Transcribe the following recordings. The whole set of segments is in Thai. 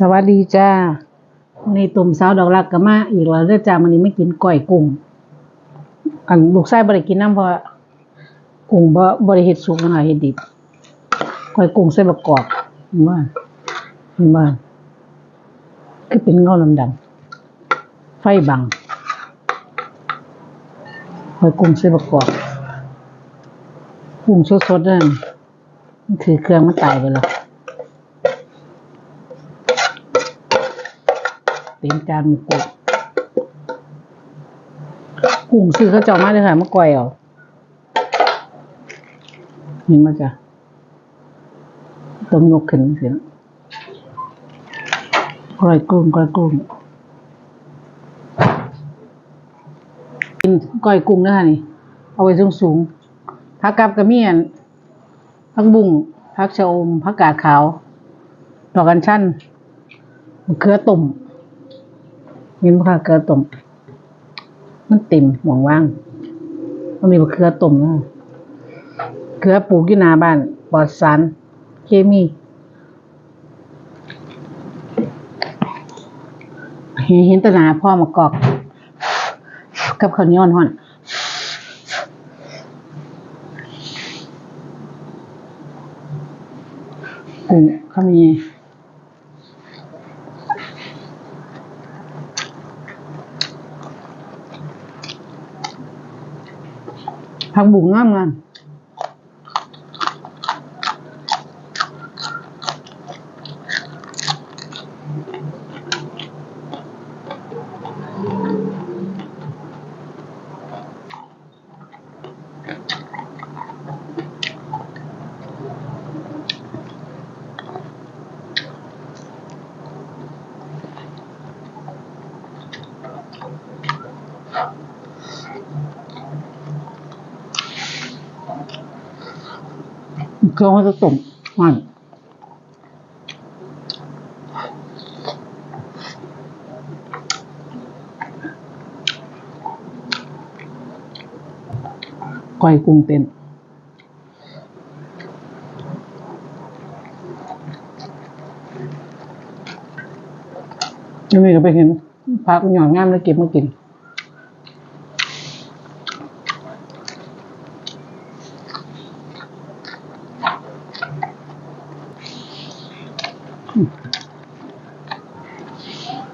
สวัสดีจ้าวันนี้ตุ่มสาวดอกรักก็มาอีกแล้วเด้อจ้าวันนี้ไม่กินก้อยกุ้งอันลูกชายบ่ได้กินน้ำเพราะกุ้งบ่บ่ได้เฮ็ดสุกนะเฮ็ดดิบก้อยกุ้งใส่บักกอกเห็นบ่เห็นบ่คือเป็นเงาดำๆไฟบังก้อยกุ้งใส่บักกอกกุ้งสดๆนั่นมันคือเครื่องมันตายไปแล้ว เต็มจานหมูกุ้งกุ้งซื้อเขาเจ้ามาเลยค่ะมาก่อยเอาเห็นไหมจ๊ะต้องยกขึ้นเสียกล้อยกุ้งกล้อยกุ้งกินก้อยกุ้งนะคะนี่ เอาไว้สูงสูงผักกับกระเมียนผักบุ้งผักชะอมผักกาดขาวดอกกัญชันมะเขือตุ่ม เห็นค่ะเกลือต้มมันเต็มหมองว่างมันมีบะเขือต้มนะเกลือปลูกอยู่หน้าบ้านปลอดสารเคมีเห็นเห็นตนาพ่อมากอก กับข้าวเหนียวห่อนกุ้งเขามี ผักบุ้ง เครื่องเขาจะต้มมันก้อยกุ้งเต้นยังมีก็ไปเห็นพักหย่อนงามแล้วเก็บมากิน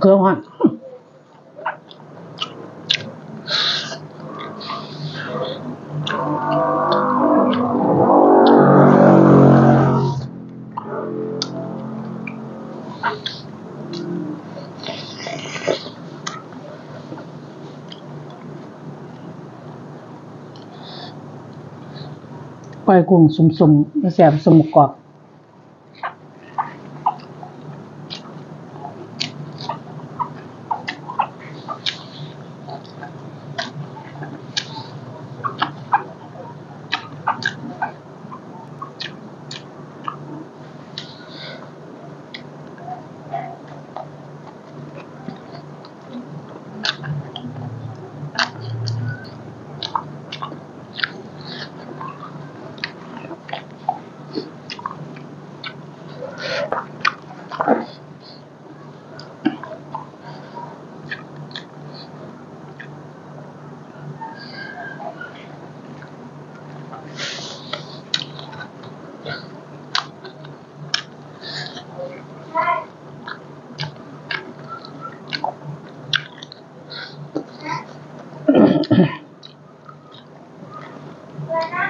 เค องหันปล่อยกุ้งสุ่มๆแสบสมกรอบ Gracias.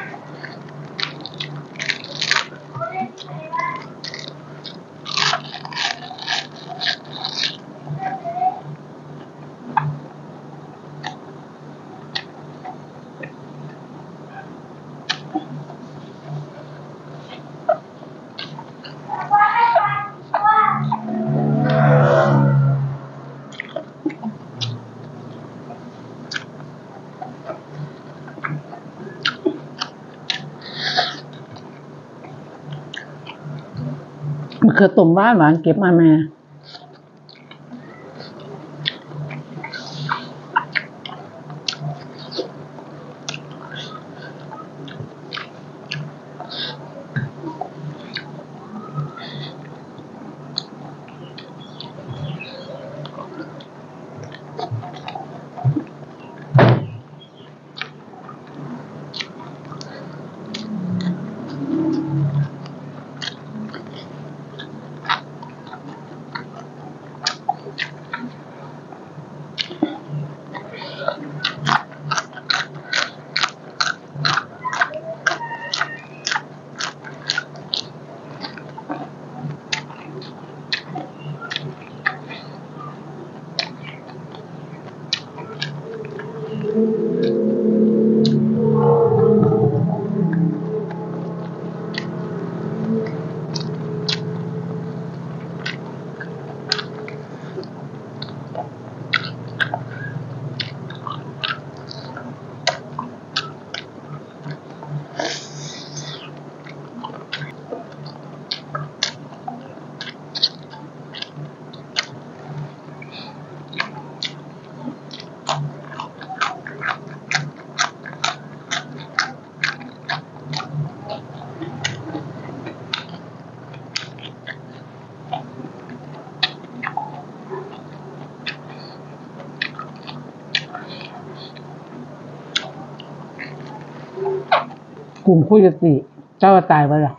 มันคือต้มหวานหวานเก็บมาแม่ กลุ่มคุยกันสิเจ้าตายไปละ